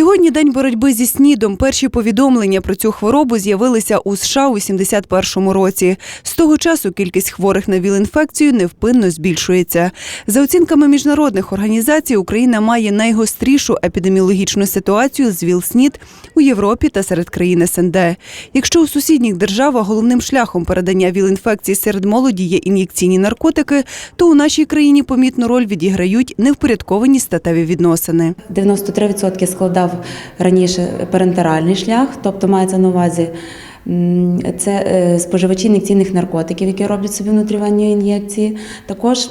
Сьогодні день боротьби зі снідом. Перші повідомлення про цю хворобу з'явилися у США у 71-му році. З того часу кількість хворих на ВІЛ-інфекцію невпинно збільшується. За оцінками міжнародних організацій, Україна має найгострішу епідеміологічну ситуацію з ВІЛ-СНІД у Європі та серед країн СНД. Якщо у сусідніх державах головним шляхом передання ВІЛ-інфекції серед молоді є ін'єкційні наркотики, то у нашій країні помітну роль відіграють невпорядковані статеві відносини. 93% складав раніше парентеральний шлях, тобто мається на увазі. Це е, споживачі ін'єкційних наркотиків, які роблять собі внутрівенні ін'єкції. Також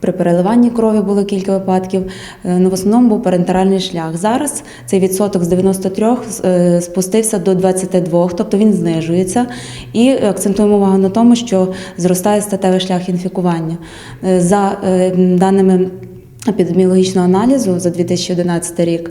при переливанні крові було кілька випадків. Е, Ну, в основному був парентеральний шлях. Зараз цей відсоток з 93 е, спустився до 22, тобто він знижується. І акцентуємо увагу на тому, що зростає статевий шлях інфікування. За даними епідеміологічного аналізу за 2011 рік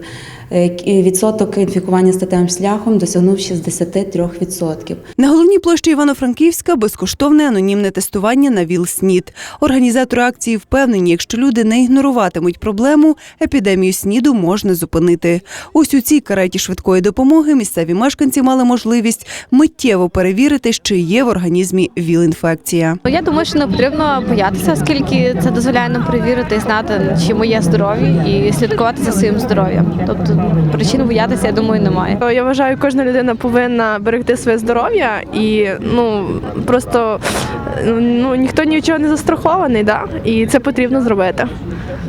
відсоток інфікування статевим шляхом досягнув 63%. На головній площі Івано-Франківська безкоштовне анонімне тестування на ВІЛ-СНІД. Організатори акції впевнені, якщо люди не ігноруватимуть проблему, епідемію СНІДу можна зупинити. Ось у цій кареті швидкої допомоги місцеві мешканці мали можливість миттєво перевірити, чи є в організмі ВІЛ-інфекція. Я думаю, що не потрібно боятися, оскільки це дозволяє нам перевірити і знати, чи ми є здорові, і слідкувати за своїм здоров'ям. Тобто причин боятися, я думаю, немає. Я вважаю, кожна людина повинна берегти своє здоров'я і ну просто ну ніхто нічого не застрахований, да? і це потрібно зробити.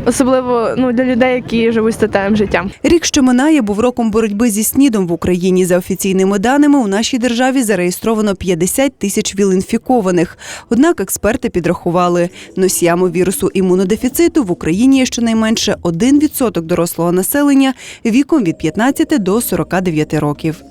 Особливо ну для людей, які живуть статевим життям. Рік, що минає, був роком боротьби зі снідом в Україні. За офіційними даними, у нашій державі зареєстровано 50 тисяч віл-інфікованих. Однак експерти підрахували, носіями вірусу імунодефіциту в Україні є щонайменше 1% дорослого населення віком від 15 до 49 років.